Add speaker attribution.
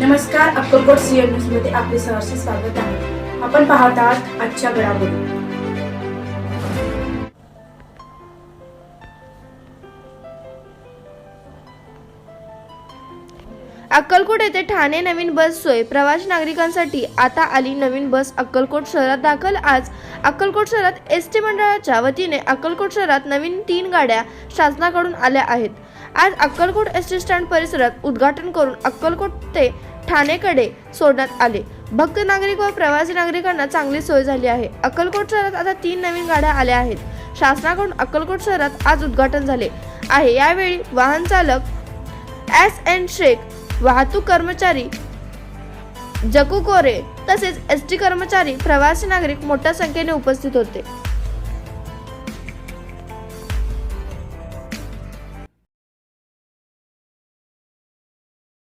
Speaker 1: नमस्कार अक्कलकोट सीएम न्यूजमध्ये आपले सहर्ष स्वागत आहे. आपण पाहत आहात आजच्या घडामोडी.
Speaker 2: अक्कलकोट येथे ठाणे नवीन बस सोय. प्रवासी नागरिकांसाठी आता आली नवीन बस अक्कलकोट शहरात दाखल. आज अक्कलकोट शहरात एस टी मंडळाच्या वतीने अक्कलकोट शहरात नवीन तीन गाड्या शासनाकडून आल्या आहेत. आज अक्कलकोट एस टी स्टँड परिसरात उद्घाटन करून अक्कलकोट ते ठाणेकडे सोडण्यात आले. भक्त नागरिक व प्रवासी नागरिकांना चांगली सोय झाली आहे. अक्कलकोट शहरात आता तीन नवीन गाड्या आल्या आहेत. शासनाकडून अक्कलकोट शहरात आज उद्घाटन झाले आहे. यावेळी वाहन चालक एस एन शेख वाहतूक कर्मचारी जकू कोरे तसेच एस टी कर्मचारी प्रवासी नागरिक मोठ्या संख्येने उपस्थित होते.